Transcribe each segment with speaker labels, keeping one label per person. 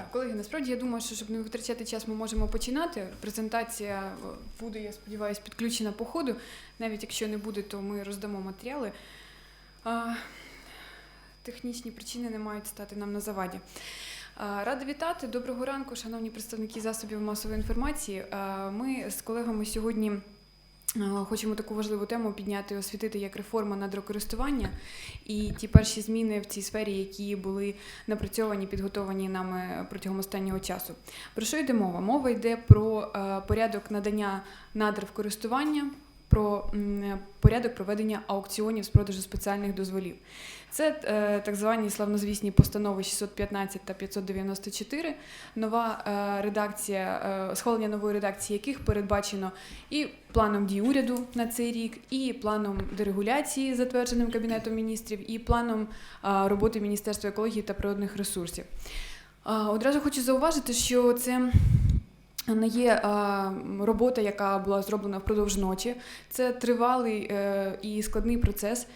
Speaker 1: Так, колеги, насправді я думаю, що щоб не витрачати час, ми можемо починати. Презентація е, буде, я сподіваюся, підключена по ходу. Навіть якщо не буде, то ми роздамо матеріали. А, технічні причини не мають стати нам на заваді. Рада вітати. Доброго ранку, шановні представники засобів масової інформації. Ми з колегами сьогодні. Е, Хочемо таку важливу тему підняти і освітити як реформа надрокористування і ті перші зміни в цій сфері, які були напрацьовані, підготовані нами протягом останнього часу. Про що йде мова? Мова йде про е, порядок надання надр в користування, про порядок проведення аукціонів з продажу спеціальних дозволів. Це е, так звані славнозвісні постанови 615 та 594, нова е, редакція, е, схвалення нової редакції яких передбачено і планом дій уряду на цей рік, і планом дерегуляції, затвердженим Кабінетом міністрів, і планом роботи Міністерства екології та природних ресурсів. Одразу хочу зауважити, що це не є е, робота, яка була зроблена впродовж ночі. Це тривалий е, і складний процес.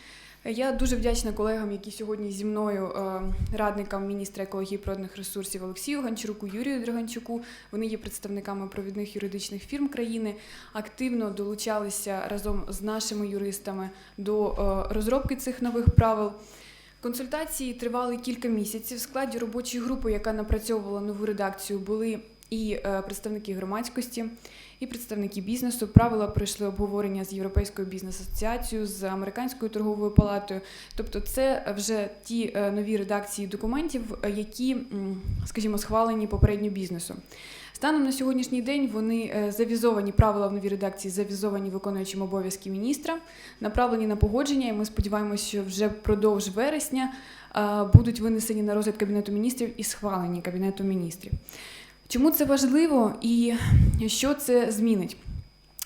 Speaker 1: Я дуже вдячна колегам, які сьогодні зі мною, е, радникам міністра екології і природних ресурсів Олексію Гончаруку, Юрію Драганчуку. Вони є представниками провідних юридичних фірм країни, активно долучалися разом з нашими юристами до розробки цих нових правил. Консультації тривали кілька місяців. В складі робочої групи, яка напрацьовувала нову редакцію, були і е, представники громадськості, і представники бізнесу. Правила пройшли обговорення з Європейською бізнес-асоціацією, з американською торговою палатою. Тобто, це вже ті е, нові редакції документів, е, які, скажімо, схвалені попередньо бізнесу. Станом на сьогоднішній день вони завізовані правила в новій редакції, завізовані виконуючим обов'язки міністра, направлені на погодження, і ми сподіваємося, що вже впродовж вересня будуть винесені на розгляд Кабінету міністрів і схвалені Кабінетом міністрів. Чому це важливо і що це змінить?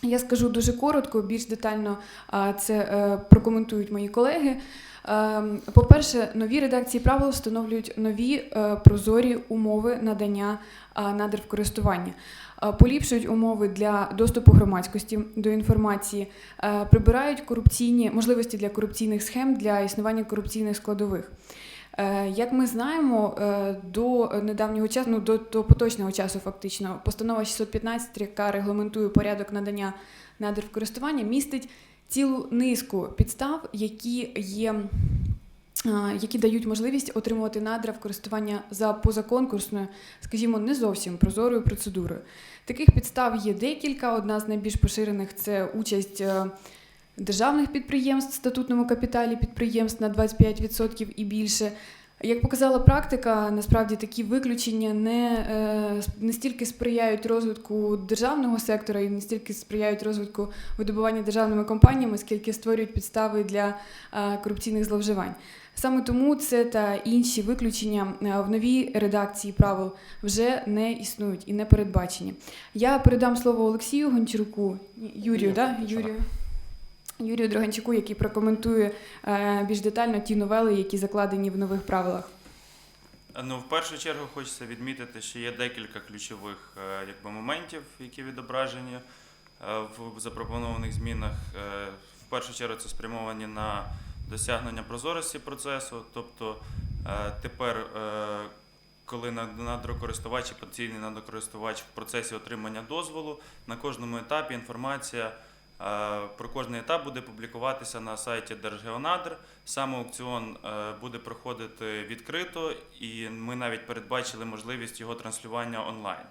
Speaker 1: Я скажу дуже коротко, більш детально це е, прокоментують мої колеги. Е, По-перше, нові редакції правил встановлюють нові е, прозорі умови надання надр в користування. Е, Поліпшують умови для доступу громадськості до інформації, прибирають корупційні можливості для корупційних схем для існування корупційних складових. Е, Як ми знаємо, е, до недавнього часу, ну до, до поточного часу, фактично, постанова 615, яка регламентує порядок надання надр в користування, містить цілу низку підстав, які є. е, Які дають можливість отримувати надра в користування за позаконкурсною, скажімо, не зовсім прозорою процедурою. Таких підстав є декілька. Одна з найбільш поширених це участь державних підприємств в статутному капіталі підприємств на 25% і більше. Як показала практика, насправді такі виключення не, е, не стільки сприяють розвитку державного сектора і не стільки сприяють розвитку видобування державними компаніями, скільки створюють підстави для е, корупційних зловживань. Саме тому це та інші виключення е, в новій редакції правил вже не існують і не передбачені. Я передам слово Олексію Гончаруку, Юрію, да? Юрію. Юрію Драганчуку, який прокоментує е, більш детально ті новели, які закладені в нових правилах.
Speaker 2: Ну, в першу чергу хочеться відмітити, що є декілька ключових е, якби, моментів, які відображені е, в запропонованих змінах. В першу чергу це спрямовані на досягнення прозорості процесу. Тобто тепер, коли надрокористувач і потенційний надрокористувач в процесі отримання дозволу, на кожному етапі інформація про кожний етап буде публікуватися на сайті Держгеонадр. Сам аукціон е, буде проходити відкрито, і ми навіть передбачили можливість його транслювання онлайн.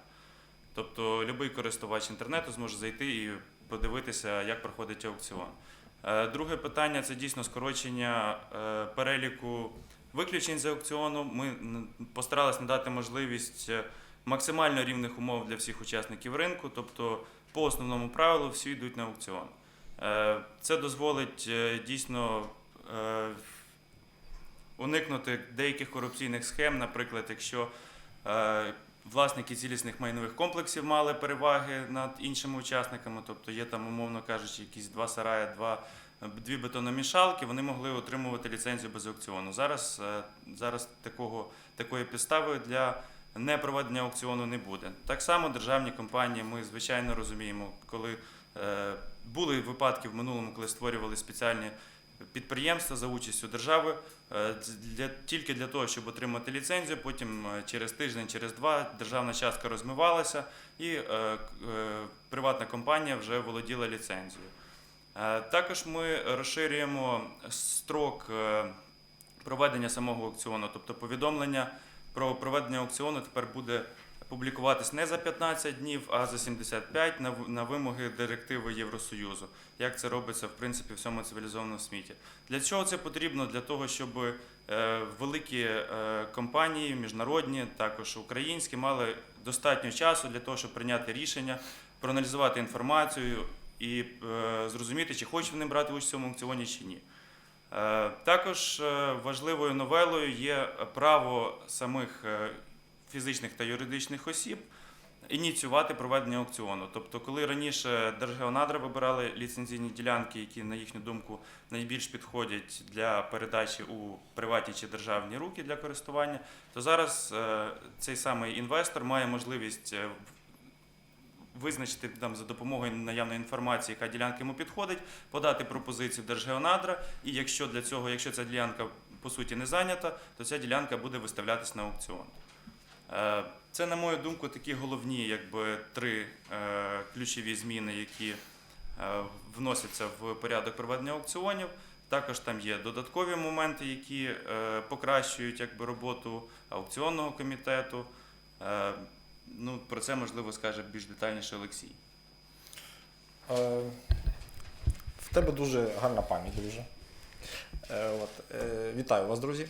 Speaker 2: Тобто будь-який користувач інтернету зможе зайти і подивитися, як проходить аукціон. Е, Друге питання це дійсно скорочення е, переліку виключень з аукціону. Ми постаралися надати можливість максимально рівних умов для всіх учасників ринку, тобто по основному правилу всі йдуть на аукціон. Е, Це дозволить е, дійсно е, уникнути деяких корупційних схем, наприклад, якщо власники цілісних майнових комплексів мали переваги над іншими учасниками, тобто є там, умовно кажучи, якісь два сараї, два, дві бетономішалки, вони могли отримувати ліцензію без аукціону. Зараз, зараз такого, такої підстави для непроведення аукціону не буде. Так само державні компанії, ми звичайно розуміємо, коли е, були випадки в минулому, коли створювали спеціальні підприємства за участю держави е, для, тільки для того, щоб отримати ліцензію. Потім е, через тиждень, через два державна частка розмивалася і е, е, приватна компанія вже володіла ліцензією. Е, Також ми розширюємо строк проведення самого аукціону, тобто повідомлення про проведення аукціону тепер буде публікуватись не за 15 днів, а за 75 на, на вимоги директиви Євросоюзу, як це робиться в принципі в всьому цивілізованому світі. Для чого це потрібно? Для того, щоб е, великі е, компанії, міжнародні, також українські, мали достатньо часу для того, щоб прийняти рішення, проаналізувати інформацію і е, зрозуміти, чи хочуть вони брати участь в цьому аукціоні чи ні. Е, Також е, важливою новелою є право самих е, фізичних та юридичних осіб ініціювати проведення аукціону. Тобто, коли раніше Держгеонадра вибирали ліцензійні ділянки, які, на їхню думку, найбільш підходять для передачі у приватні чи державні руки для користування, то зараз цей самий інвестор має можливість визначити там за допомогою наявної інформації, яка ділянка йому підходить, подати пропозицію Держгеонадра, і якщо для цього, якщо ця ділянка по суті не зайнята, то ця ділянка буде виставлятись на аукціон. Е, Це, на мою думку, такі головні якби, три е, ключові зміни, які е, вносяться в порядок проведення аукціонів. Також там є додаткові моменти, які покращують якби, роботу аукціонного комітету. Ну, про це можливо скаже більш детальніше Олексій.
Speaker 3: Е, В тебе дуже гарна пам'ять, друже. Е, От, е, вітаю вас, друзі.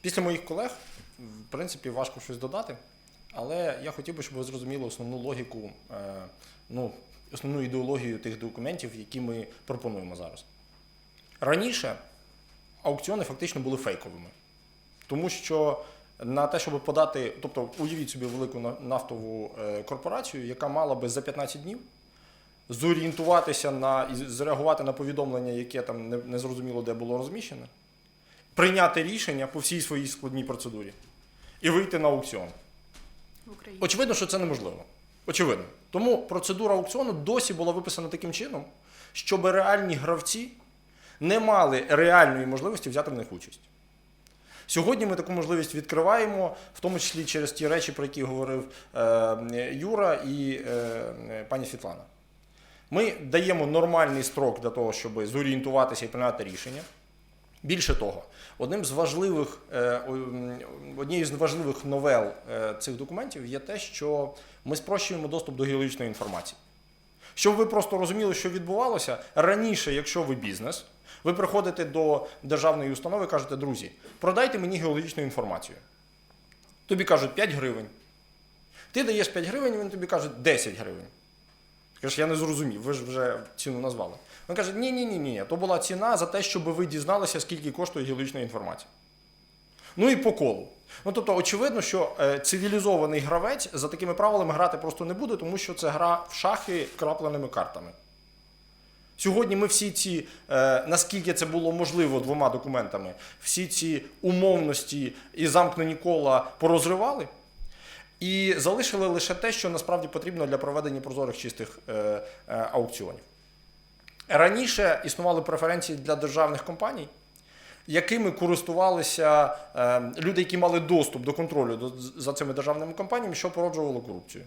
Speaker 3: Після моїх колег, в принципі, важко щось додати, але я хотів би, щоб ви зрозуміли основну логіку, ну, основну ідеологію тих документів, які ми пропонуємо зараз. Раніше аукціони фактично були фейковими, тому що на те, щоб подати, тобто уявіть собі велику нафтову е, корпорацію, яка мала би за 15 днів зорієнтуватися на і зреагувати на повідомлення, яке там не, не де було розміщене, прийняти рішення по всій своїй складній процедурі і вийти на аукціон. Очевидно, що це неможливо. Очевидно. Тому процедура аукціону досі була виписана таким чином, щоб реальні гравці не мали реальної можливості взяти в них участь. Сьогодні ми таку можливість відкриваємо, в тому числі через ті речі, про які говорив е, Юра і е, пані Світлана. Ми даємо нормальний строк для того, щоб зорієнтуватися і прийняти рішення. Більше того, одним з важливих, е, однією з важливих новел цих документів є те, що ми спрощуємо доступ до геологічної інформації. Щоб ви просто розуміли, що відбувалося, раніше, якщо ви бізнес, ви приходите до державної установи і кажете, друзі, продайте мені геологічну інформацію. Тобі кажуть 5 гривень. Ти даєш 5 гривень, він тобі каже 10 гривень. Кажеш, я не зрозумів, ви ж вже ціну назвали. Він каже, ні, ні, ні, ні, то була ціна за те, щоб ви дізналися, скільки коштує геологічна інформація. Ну і по колу. Ну тобто, очевидно, що е, цивілізований гравець за такими правилами грати просто не буде, тому що це гра в шахи крапленими картами. Сьогодні ми всі ці, е, наскільки це було можливо двома документами, всі ці умовності і замкнені кола порозривали. І залишили лише те, що насправді потрібно для проведення прозорих чистих е, е, аукціонів. Раніше існували преференції для державних компаній, якими користувалися люди, які мали доступ до контролю за цими державними компаніями, що породжувало корупцію.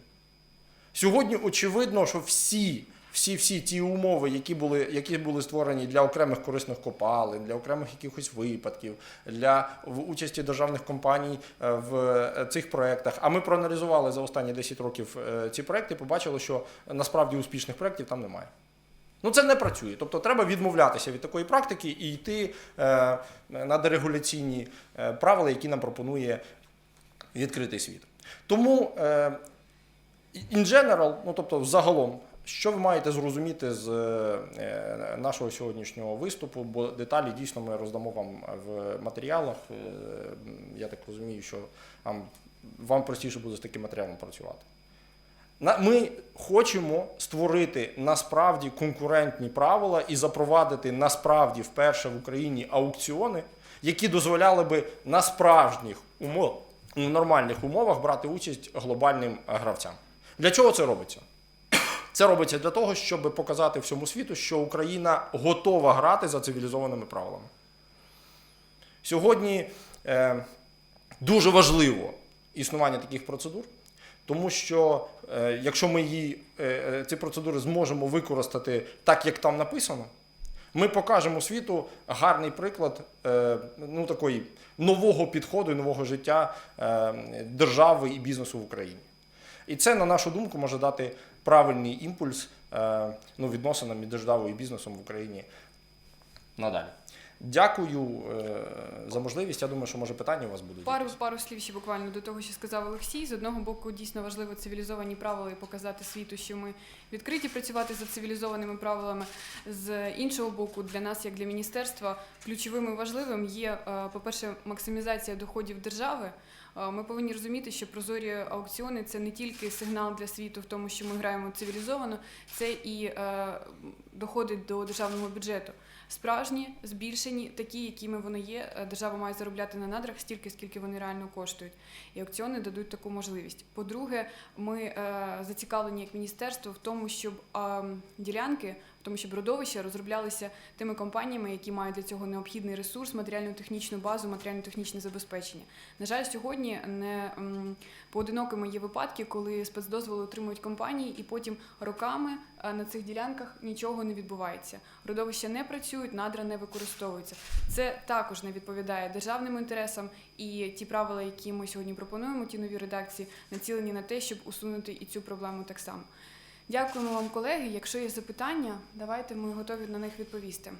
Speaker 3: Сьогодні очевидно, що всі, всі, всі ті умови, які були, які були створені для окремих корисних копалин, для окремих якихось випадків, для участі державних компаній е, в е, цих проєктах. А ми проаналізували за останні 10 років е, ці проєкти, побачили, що насправді успішних проєктів там немає. Ну це не працює. Тобто треба відмовлятися від такої практики і йти е, на дерегуляційні правила, які нам пропонує відкритий світ. Тому е, in general, ну тобто загалом, що ви маєте зрозуміти з е, нашого сьогоднішнього виступу, бо деталі дійсно ми роздамо вам в матеріалах. Е, Я так розумію, що вам, вам простіше буде з таким матеріалом працювати. Ми хочемо створити насправді конкурентні правила і запровадити насправді вперше в Україні аукціони, які дозволяли би на справжніх умов, нормальних умовах брати участь глобальним е, гравцям. Для чого це робиться? Це робиться для того, щоб показати всьому світу, що Україна готова грати за цивілізованими правилами. Сьогодні е, дуже важливо існування таких процедур, тому що е, якщо ми її, е, е, ці процедури зможемо використати так, як там написано, ми покажемо світу гарний приклад е, ну, такої нового підходу і нового життя е, держави і бізнесу в Україні. І це, на нашу думку, може дати правильний імпульс е, ну, відносинам між державою і бізнесом в Україні надалі. Дякую е, за можливість. Я думаю, що може питання у вас будуть.
Speaker 1: Пару пару слів ще буквально до того, що сказав Олексій. З одного боку, дійсно важливо цивілізовані правила і показати світу, що ми відкриті працювати за цивілізованими правилами. З іншого боку, для нас, як для міністерства, ключовим і важливим є, е, по-перше, максимізація доходів держави. Е, Ми повинні розуміти, що прозорі аукціони це не тільки сигнал для світу в тому, що ми граємо цивілізовано, це і е, доходи до державного бюджету. Справжні, збільшені, такі, якими вони є. Е, Держава має заробляти на надрах стільки, скільки вони реально коштують. І аукціони дадуть таку можливість. По-друге, ми зацікавлені як міністерство в тому, щоб ділянки, тому, щоб родовища розроблялися тими компаніями, які мають для цього необхідний ресурс, матеріально-технічну базу, матеріально-технічне забезпечення. На жаль, сьогодні не поодинокими є випадки, коли спецдозволи отримують компанії, і потім роками е, на цих ділянках нічого не відбувається. Родовища не працюють, надра не використовуються. Це також не відповідає державним інтересам, і ті правила, які ми сьогодні пропонуємо, ті нові редакції, націлені на те, щоб усунути і цю проблему так само. Дякуємо вам, колеги. Якщо є запитання, давайте ми готові на них відповісти.